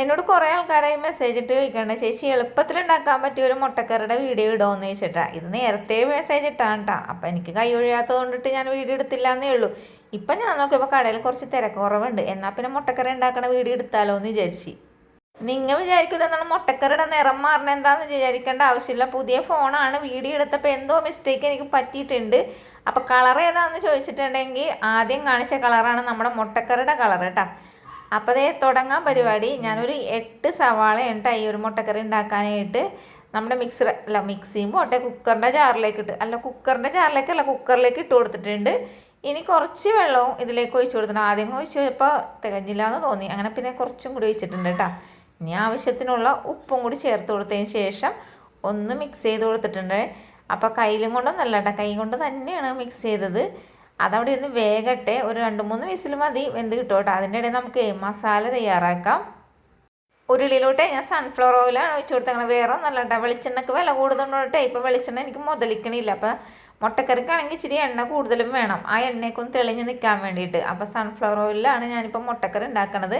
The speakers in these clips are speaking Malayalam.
എന്നോട് കുറേ ആൾക്കാരായി മെസ്സേജ് ഇട്ട് ചോദിക്കണ്ട ചേച്ചി എളുപ്പത്തിൽ ഉണ്ടാക്കാൻ പറ്റിയ ഒരു മുട്ടക്കറിയുടെ വീഡിയോ ഇടുമെന്ന് ചോദിച്ചിട്ടാ. ഇത് നേരത്തെ മെസ്സേജ് ഇട്ടാണ് കേട്ടോ അപ്പം എനിക്ക് കൈ ഒഴിയാത്തത് കൊണ്ടിട്ട് ഞാൻ വീഡിയോ എടുത്തില്ല എന്നേ ഉള്ളൂ. ഇപ്പം ഞാൻ നോക്കിയപ്പോൾ കടയിൽ കുറച്ച് തിരക്ക് കുറവുണ്ട്. എന്നാൽ പിന്നെ മുട്ടക്കറി ഉണ്ടാക്കണ വീഡിയോ എടുത്താലോ എന്ന് വിചാരിച്ചു. നിങ്ങൾ വിചാരിക്കുന്നത് എന്താണ് മുട്ടക്കറിയുടെ നിറം മാറണ എന്താന്ന് വിചാരിക്കേണ്ട ആവശ്യമില്ല. പുതിയ ഫോണാണ്. വീഡിയോ എടുത്തപ്പോൾ എന്തോ മിസ്റ്റേക്ക് എനിക്ക് പറ്റിയിട്ടുണ്ട്. അപ്പോൾ കളർ ഏതാണെന്ന് ചോദിച്ചിട്ടുണ്ടെങ്കിൽ ആദ്യം കാണിച്ച കളറാണ് നമ്മുടെ മുട്ടക്കറിയുടെ കളർ കേട്ടോ അപ്പോൾ അതേ തുടങ്ങാൻ പരിപാടി. ഞാനൊരു എട്ട് സവാള ഉണ്ട് ഈ ഒരു മുട്ടക്കറി ഉണ്ടാക്കാനായിട്ട് നമ്മുടെ മിക്സർ അല്ല മിക്സിയും പോട്ടെ കുക്കറിന്റെ ജാറിലേക്ക് ഇട്ട് അല്ല കുക്കറിന്റെ അല്ല കുക്കറിലേക്ക് ഇട്ട് കൊടുത്തിട്ടുണ്ട്. ഇനി കുറച്ച് വെള്ളവും ഇതിലേക്ക് ഒഴിച്ചു കൊടുത്തിട്ടുണ്ട്. ആദ്യം ഒഴിച്ചപ്പോൾ തികഞ്ഞില്ല എന്ന് തോന്നി. അങ്ങനെ പിന്നെ കുറച്ചും കൂടി ഒഴിച്ചിട്ടുണ്ട് കേട്ടോ. ഇനി ആവശ്യത്തിനുള്ള ഉപ്പും കൂടി ചേർത്ത് കൊടുത്തതിന് ശേഷം ഒന്ന് മിക്സ് ചെയ്ത് കൊടുത്തിട്ടുണ്ട്. അപ്പോൾ കയ്യിലും കൊണ്ടൊന്നല്ല കേട്ടോ. കൈ കൊണ്ട് തന്നെയാണ് മിക്സ് ചെയ്തത്. അതവിടെ ഇരുന്ന് വേഗട്ടെ. ഒരു രണ്ട് മൂന്ന് വിസിൽ മതി. വെന്ത് കിട്ടും കേട്ടോ അതിന്റെ ഇടയിൽ നമുക്ക് മസാല തയ്യാറാക്കാം. ഉരുളിയിലോട്ട് ഞാൻ സൺഫ്ലവർ ഓയിലാണ് ഒഴിച്ചു കൊടുത്തങ്ങനെ വേറെ ഒന്നല്ല കേട്ടോ. വെളിച്ചെണ്ണക്ക് വില കൂടുതലുണ്ടോട്ടെ ഇപ്പോൾ വെളിച്ചെണ്ണ എനിക്ക് മുതലിക്കണില്ല. അപ്പം മുട്ടക്കറിക്കാണെങ്കിൽ ഇച്ചിരി എണ്ണ കൂടുതലും വേണം. ആ എണ്ണയൊക്കെ ഒന്ന് തെളിഞ്ഞ് നിൽക്കാൻ വേണ്ടിയിട്ട്. അപ്പോൾ സൺഫ്ലവർ ഓയിലാണ് ഞാനിപ്പോൾ മുട്ടക്കറി ഉണ്ടാക്കണത്.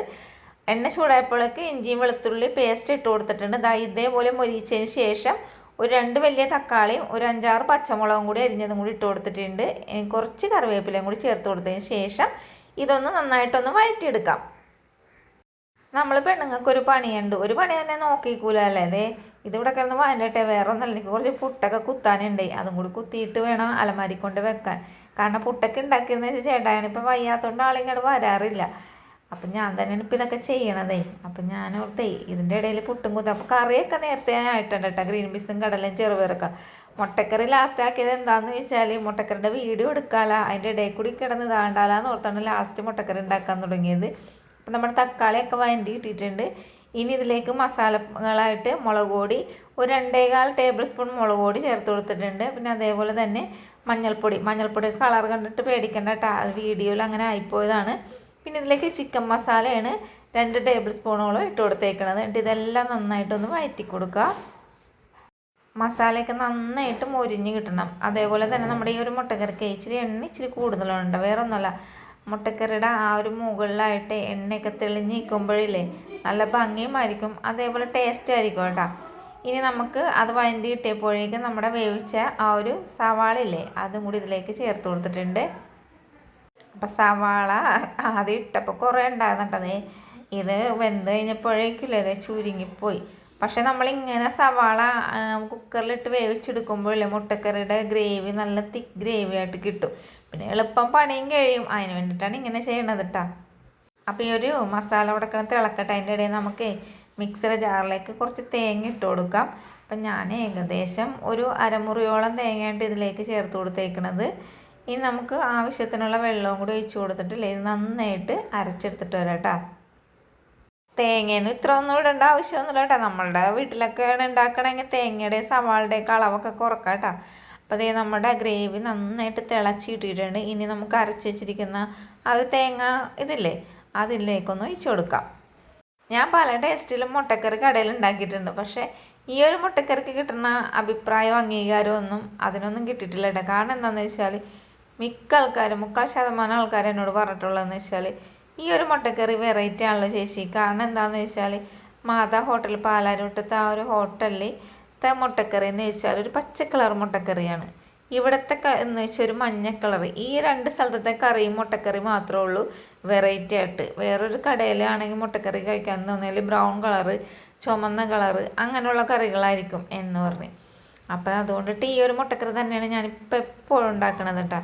എണ്ണ ചൂടായപ്പോഴേക്ക് ഇഞ്ചിയും വെളുത്തുള്ളി പേസ്റ്റ് ഇട്ട് കൊടുത്തിട്ടുണ്ട്. ദാ ഇതേപോലെ മൊരിച്ചതിന് ശേഷം ഒരു രണ്ട് വലിയ തക്കാളിയും ഒരു അഞ്ചാറ് പച്ചമുളകും കൂടി അരിഞ്ഞതും കൂടി ഇട്ട് കൊടുത്തിട്ടുണ്ട്. കുറച്ച് കറിവേപ്പിലയും കൂടി ചേർത്ത് കൊടുത്തതിന് ശേഷം ഇതൊന്ന് നന്നായിട്ടൊന്ന് വഴറ്റിയെടുക്കാം നമ്മൾ പെണ്ണുങ്ങൾക്ക് ഒരു പണിയുണ്ട്. ഒരു പണി തന്നെ നോക്കിക്കൂല അല്ലേ ഇതിവിടെ കിടന്ന് വരട്ടെ വേറെ ഒന്നല്ല എനിക്ക് കുറച്ച് പുട്ടൊക്കെ കുത്താനുണ്ട്. അതും കൂടി കുത്തിയിട്ട് വേണം അലമാരി കൊണ്ട് വെക്കാൻ. കാരണം പുട്ടൊക്കെ ഉണ്ടാക്കിയെന്ന് വെച്ചാൽ ചേട്ടായാണ് ഇപ്പം വയ്യാത്തതുകൊണ്ട് ആളിങ്ങോട്ട് വരാറില്ല. അപ്പം ഞാൻ തന്നെയാണ് ഇപ്പം ഇതൊക്കെ ചെയ്യണതേ. അപ്പം ഞാൻ ഓർത്തേ ഇതിന്റെ ഇടയിൽ പുട്ടും കുത്തും അപ്പോൾ കറിയൊക്കെ നേരത്തെ ആയിട്ടുണ്ട് കേട്ടോ. ഗ്രീൻ പീസും കടലയും ചെറുപയറൊക്കെ. മുട്ടക്കറി ലാസ്റ്റ് ആക്കിയത് എന്താണെന്ന് വെച്ചാൽ മുട്ടക്കറിയുടെ വീഡിയോ എടുക്കാല. അതിന്റെ ഇടയിൽ കൂടി കിടന്ന് ഇതാണ്ടാലാന്ന് ഓർത്താണ് ലാസ്റ്റ് മുട്ടക്കറി ഉണ്ടാക്കാൻ തുടങ്ങിയത്. അപ്പം നമ്മുടെ തക്കാളിയൊക്കെ വഴണ്ടി ഇട്ടിട്ടുണ്ട് ഇനി ഇതിലേക്ക് മസാലകളായിട്ട് മുളക് പൊടി ഒരു രണ്ടേകാൽ ടേബിൾ സ്പൂൺ മുളക് പൊടി ചേർത്ത് കൊടുത്തിട്ടുണ്ട്. പിന്നെ അതേപോലെ തന്നെ മഞ്ഞൾപ്പൊടി. മഞ്ഞൾപ്പൊടി കളർ കണ്ടിട്ട് പേടിക്കേണ്ട കേട്ടോ. അത് വീഡിയോയിൽ അങ്ങനെ ആയിപ്പോയതാണ്. പിന്നെ ഇതിലേക്ക് ചിക്കൻ മസാലയാണ് രണ്ട് ടേബിൾ സ്പൂണോളം ഇട്ട് കൊടുത്തേക്കണത്. എന്നിട്ട് ഇതെല്ലാം നന്നായിട്ടൊന്ന് വഴറ്റി കൊടുക്കുക. മസാലയൊക്കെ നന്നായിട്ട് മൊരിഞ്ഞ് കിട്ടണം. അതേപോലെ തന്നെ നമ്മുടെ ഈ ഒരു മുട്ടക്കറിക്ക് ഇച്ചിരി എണ്ണ ഇച്ചിരി കൂടുതലുണ്ട് വേറെ ഒന്നുമല്ല മുട്ടക്കറിയുടെ ആ ഒരു മുകളിലായിട്ട് എണ്ണയൊക്കെ തെളിഞ്ഞ് നിൽക്കുമ്പോഴില്ലേ നല്ല ഭംഗിയുമായിരിക്കും അതേപോലെ ടേസ്റ്റ് ആയിരിക്കും കേട്ടോ. ഇനി നമുക്ക് അത് വഴണ്ടി കിട്ടിയപ്പോഴേക്കും നമ്മുടെ വേവിച്ച ആ ഒരു സവാളയില്ലേ അതും കൂടി ഇതിലേക്ക് ചേർത്ത് കൊടുത്തിട്ടുണ്ട്. അപ്പം സവാള ആദ്യം ഇട്ടപ്പോൾ കുറേ ഉണ്ടായിരുന്നിട്ടതേ. ഇത് വെന്ത് കഴിഞ്ഞപ്പോഴേക്കില്ലേ ഇത് ചുരുങ്ങിപ്പോയി. പക്ഷെ നമ്മളിങ്ങനെ സവാള കുക്കറിലിട്ട് വേവിച്ചെടുക്കുമ്പോഴല്ലേ മുട്ടക്കറിയുടെ ഗ്രേവി നല്ല തിക്ക് ഗ്രേവി ആയിട്ട് കിട്ടും. പിന്നെ എളുപ്പം പണിയും കഴിയും. അതിന് വേണ്ടിയിട്ടാണ് ഇങ്ങനെ ചെയ്യണത് കേട്ടോ അപ്പോൾ ഈ ഒരു മസാല ഉടക്കണം തിളക്കട്ടെ. അതിന്റെ ഇടയിൽ നമുക്ക് മിക്സർ ജാറിലേക്ക് കുറച്ച് തേങ്ങ ഇട്ട് കൊടുക്കാം. അപ്പം ഞാൻ ഏകദേശം ഒരു അരമുറിയോളം തേങ്ങയായിട്ട് ഇതിലേക്ക് ചേർത്ത് കൊടുത്തേക്കണത്. ഇനി നമുക്ക് ആവശ്യത്തിനുള്ള വെള്ളവും കൂടി ഒഴിച്ചു കൊടുത്തിട്ടില്ലേ? ഇത് നന്നായിട്ട് അരച്ചെടുത്തിട്ട് വരാം കേട്ടോ. തേങ്ങയൊന്നും ഇത്ര ഒന്നും ഇടേണ്ട ആവശ്യമൊന്നുമില്ല കേട്ടോ. നമ്മളുടെ വീട്ടിലൊക്കെയാണ് ഉണ്ടാക്കണമെങ്കിൽ തേങ്ങയുടെ സവാളുടെയൊക്കെ അളവൊക്കെ കുറക്കാം കേട്ടോ. അപ്പോൾ അതേ നമ്മുടെ ഗ്രേവി നന്നായിട്ട് തിളച്ചിട്ടിട്ടുണ്ട് ഇനി നമുക്ക് അരച്ച് വെച്ചിരിക്കുന്ന ആ ഒരു തേങ്ങ ഇതില്ലേ അതിലേക്കൊന്ന് ഒഴിച്ചു കൊടുക്കാം. ഞാൻ പല ടേസ്റ്റിലും മുട്ടക്കറി കടയിൽ ഉണ്ടാക്കിയിട്ടുണ്ട്. പക്ഷേ ഈ ഒരു മുട്ടക്കറിക്ക് കിട്ടുന്ന അഭിപ്രായവും അംഗീകാരവും ഒന്നും അതിനൊന്നും കിട്ടിയിട്ടില്ല കേട്ടോ. കാരണം എന്താണെന്ന് വെച്ചാൽ മിക്ക ആൾക്കാരും മുക്കാൽ ശതമാനം ആൾക്കാർ എന്നോട് പറഞ്ഞിട്ടുള്ളതെന്ന് വെച്ചാൽ ഈ ഒരു മുട്ടക്കറി വെറൈറ്റി ആണല്ലോ ചേച്ചി. കാരണം എന്താണെന്ന് വെച്ചാൽ മാതാ ഹോട്ടൽ പാലാരോട്ടത്തെ ആ ഒരു ഹോട്ടലിൽ ഹോട്ടലിലത്തെ മുട്ടക്കറി എന്ന് വെച്ചാൽ ഒരു പച്ച കളർ മുട്ടക്കറിയാണ്. ഇവിടുത്തെ എന്ന് വെച്ചാൽ ഒരു മഞ്ഞ കളർ ഈ രണ്ട് സ്ഥലത്തെ കറിയും മുട്ടക്കറി മാത്രമേ ഉള്ളൂ വെറൈറ്റി ആയിട്ട്. വേറൊരു കടയിലാണെങ്കിൽ മുട്ടക്കറി കഴിക്കാൻ തോന്നിയാൽ ബ്രൗൺ കളറ് ചുമന്ന കളറ് അങ്ങനെയുള്ള കറികളായിരിക്കും എന്ന് പറഞ്ഞ്. അപ്പം അതുകൊണ്ടിട്ട് ഈ ഒരു മുട്ടക്കറി തന്നെയാണ് ഞാനിപ്പോൾ എപ്പോഴും ഉണ്ടാക്കണത് കേട്ടോ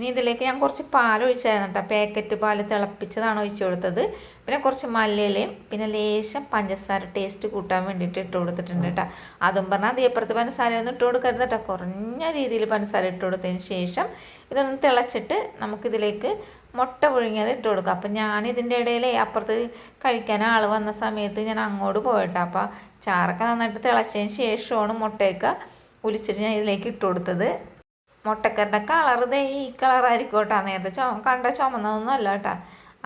ഇനി ഇതിലേക്ക് ഞാൻ കുറച്ച് പാൽ ഒഴിച്ചായിരുന്നു കേട്ടോ. പാക്കറ്റ് പാൽ തിളപ്പിച്ചതാണ് ഒഴിച്ചു കൊടുത്തത്. പിന്നെ കുറച്ച് മല്ലിയിലയും പിന്നെ ലേശം പഞ്ചസാര ടേസ്റ്റ് കൂട്ടാൻ വേണ്ടിയിട്ട് ഇട്ട് കൊടുത്തിട്ടുണ്ട് കേട്ടോ. അതും പറഞ്ഞാൽ അതേപ്പുറത്ത് പഞ്ചസാര ഒന്നും ഇട്ട് കൊടുക്കരുത് കേട്ടോ. കുറഞ്ഞ രീതിയിൽ പഞ്ചസാര ഇട്ട് കൊടുത്തതിന് ശേഷം ഇതൊന്ന് തിളച്ചിട്ട് നമുക്കിതിലേക്ക് മുട്ട പുഴുങ്ങിയത് ഇട്ട് കൊടുക്കുക അപ്പം ഞാൻ ഇതിന്റെ ഇടയിൽ അപ്പുറത്ത് കഴിക്കാൻ ആൾ വന്ന സമയത്ത് ഞാൻ അങ്ങോട്ട് പോയിട്ടോ. അപ്പോൾ ചാറൊക്കെ നന്നായിട്ട് തിളച്ചതിന് ശേഷമാണ് മുട്ടയൊക്കെ ഒലിച്ചിട്ട് ഞാൻ ഇതിലേക്ക് ഇട്ട് കൊടുത്തത്. മുട്ടക്കറിന്റെ കളർ ദേ ഈ കളറായിരിക്കും കേട്ടോ നേരത്തെ ചോ കണ്ട ചുമന്നതൊന്നും അല്ല കേട്ടോ.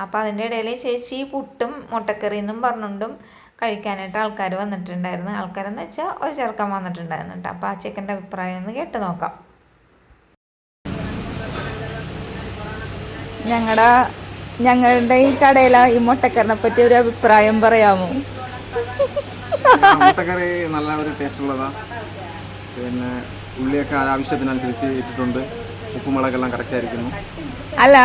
അപ്പോൾ അതിന്റെ ഇടയിൽ ചേച്ചി പുട്ടും മുട്ടക്കറി എന്നും പറഞ്ഞുകൊണ്ടും കഴിക്കാനായിട്ട് ആൾക്കാർ വന്നിട്ടുണ്ടായിരുന്നു. ആൾക്കാരെന്ന് വെച്ചാൽ ഒരു ചെറുക്കൻ വന്നിട്ടുണ്ടായിരുന്നു കേട്ടോ. അപ്പോൾ ആ ചെക്കന്റെ അഭിപ്രായം ഒന്ന് കേട്ട് നോക്കാം. ഞങ്ങളുടെ ഞങ്ങളുടെ ഈ കടയിലെ ഈ മുട്ടക്കറിനെ പറ്റി ഒരു അഭിപ്രായം പറയാമോ? മുട്ടക്കറി നല്ല ഒരു ടേസ്റ്റ് ഉള്ളതാ. പിന്നെ ഉള്ളിയൊക്കെ ആവശ്യത്തിനനുസരിച്ച് ഇട്ടിട്ടുണ്ട്. ഉപ്പുമുളകെല്ലാം കറക്റ്റ് ആയിരിക്കുന്നു അല്ല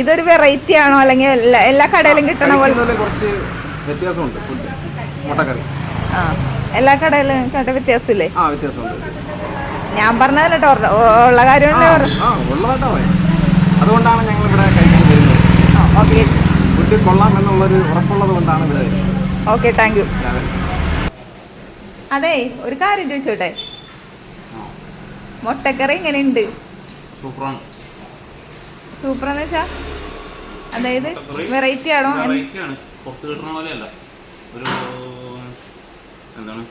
ഇതൊരു വെറൈറ്റി ആണോ? അല്ലെങ്കിൽ എല്ലാ- കടയിലും കിട്ടണ പോലെ? കുറച്ച് വ്യത്യാസമുണ്ട്. ഫുഡ് മുട്ടക്കറി. ആ എല്ലാ കടയിലും കട വ്യത്യാസമില്ലേ? ആ വ്യത്യാസമുണ്ട് ഞാൻ പറഞ്ഞതല്ല കേട്ടോ ഉള്ള- കാര്യം അതുകൊണ്ടാണ് ഞങ്ങൾ ഇവിടെ കഴിക്കാൻ വരുന്നത്. ഓക്കെ ഫുഡ് കൊള്ളാം എന്നുള്ളൊരു ഉറപ്പുള്ളത് കൊണ്ടാണ് ഇവിടെ ഓക്കെ താങ്ക് യു അതെ ഒരു കാര്യം ചോദിച്ചോട്ടെ? മുട്ടക്കറി എങ്ങനെയുണ്ട്? സൂപ്പറാണ്. സൂപ്പർ എന്ന് വെച്ചാ അതായത് വെറൈറ്റി ആണോ? എന്ത്- വെറൈറ്റിയാണ് പുറത്ത് കിട്ടുന്ന പോലെയല്ല ഒരു എന്താണ്?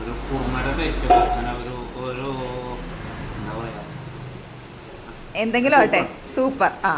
ഒരു കുറുമയുടെ ടേസ്റ്റ് അങ്ങനെ ഒരു ഒരു എന്താ പറയാ? എന്തെങ്കിലും ആട്ടെ സൂപ്പർ. ആ.